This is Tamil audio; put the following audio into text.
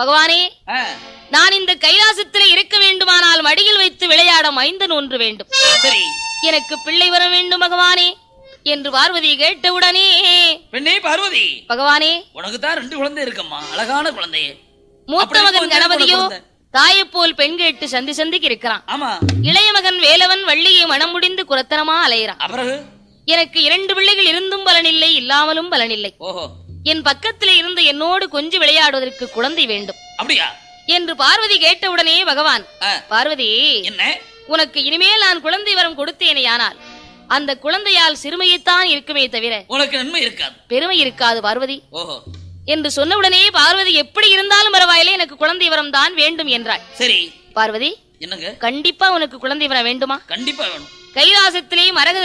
பகவானே நான் இந்த கைலாசத்திலே இருக்க வேண்டுமானால் மடியில் வைத்து விளையாட மைந்தன் ஒன்று வேண்டும். எனக்கு பிள்ளை வர வேண்டும் பகவானே என்று பார்வதி கேட்டவுடனே. பெண்ணே பார்வதி. பகவானே. உனக்கு தான் ரெண்டு குழந்தை இருக்கம்மா அழகான குழந்தையே. மூத்த மகன் கணபதியோ குழந்தை. தாயைப் போல் பெண் கேட்டு சந்தி சந்திக்கு இருக்கிறான் ஆமா. இளைய மகன் வேலவன் வள்ளியை மனம் முடிந்து குரத்தனமா அலையிறான். எனக்கு இரண்டு பிள்ளைகள் இருந்தும் பலனில்லை இல்லாமலும் பலனில்லை. என் பக்கத்திலே இருந்து என்னோடு கொஞ்சி விளையாடுவதற்கு குழந்தை வேண்டும். அப்படியா? என்று பார்வதி கேட்டவுடனே பகவான் பார்வதி என்ன? உனக்கு இனிமேல் நான் குழந்தை வரம் கொடுத்தேனேயானால் அந்த குழந்தையால் சிறுமையைத்தான் இருக்குமே தவிர உனக்கு நன்மை இருக்காது. பெருமை இருக்காது பார்வதி. ஓஹோ. என்று சொன்னவுடனே பார்வதி எப்படி இருந்தாலும் பரவாயில்லை எனக்கு குழந்தை வரம் தான் வேண்டும் என்றாள். சரி. பார்வதி என்னங்க? கண்டிப்பா உனக்கு குழந்தை வரம் வேண்டுமா? கண்டிப்பா வேணும். கைலாசத்திலே மரகத